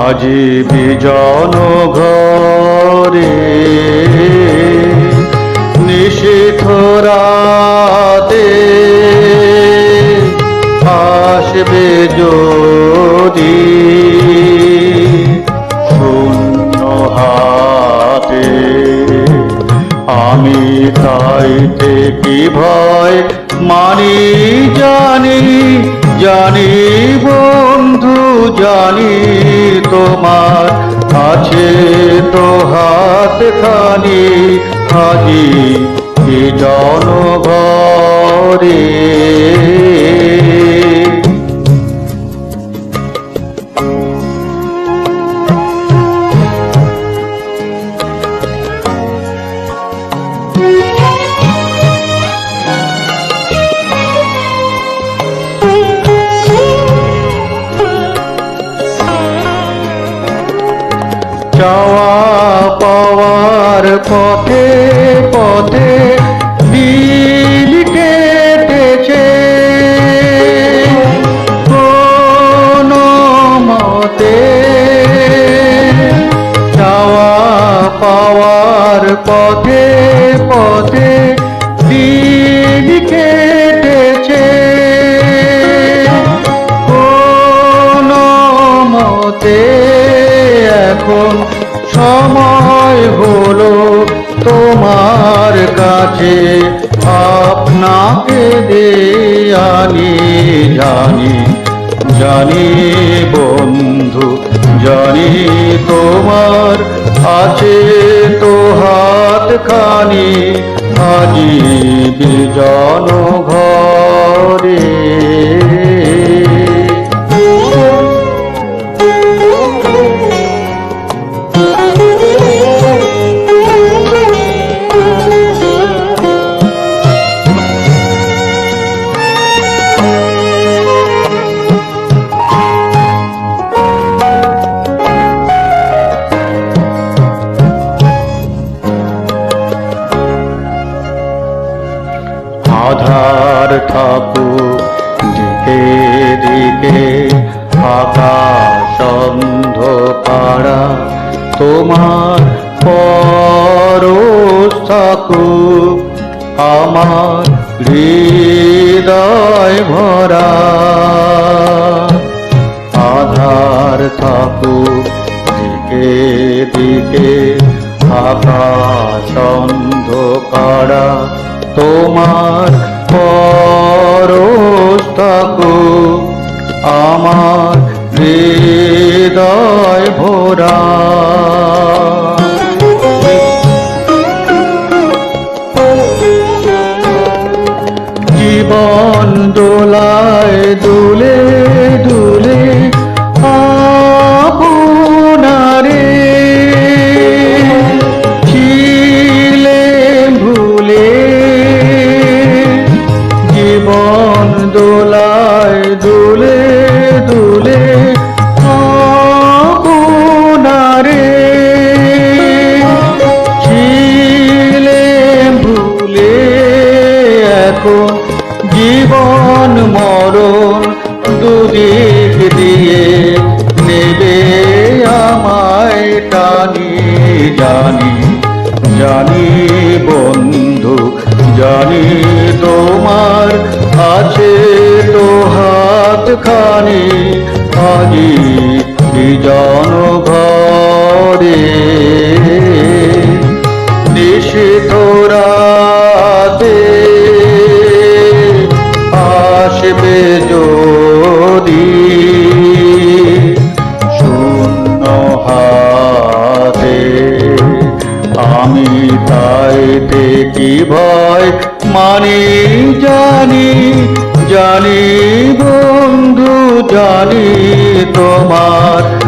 আজি বিজন ঘরে নিশিথ রাতে আসবে যদি শূন্য হাতে আমি তাইতে কি ভয় মানি জানি জানি বন্ধু জানি তোমার আছে তো হাত খানি আজি জনঘরে? চাওয়া পাওয়ার পথে পথে দিল কেটেছে। মতে চাওয়া পাওয়ার পথে পথে দিল কেটেছে। কোন মতে এখন সময় হলো তোমার কাছে, আপনাকে দেয়ানি জানি জানি বন্ধু, জানি তোমার আছে তো হাত খানি আজি বিজন ঘরে আধার থাকুক দিকে দিকে আকাশ অন্ধকারা তোমার পরশ থাকুক আমার হৃদয় ভরা। আধার থাকুক দিকে দিকে আকাশ অন্ধকারা তোমার পরশ আমার হৃদয় ভোরা। জীবন দুলে জীবন মরণ দুদিক দিয়ে নেবে আমায় টানি, জানি জানি বন্ধু, জানি তোমার আছে তো হাত খানি আজি তাইতে কি ভয় মানি জানি জানি বন্ধু জানি তোমার।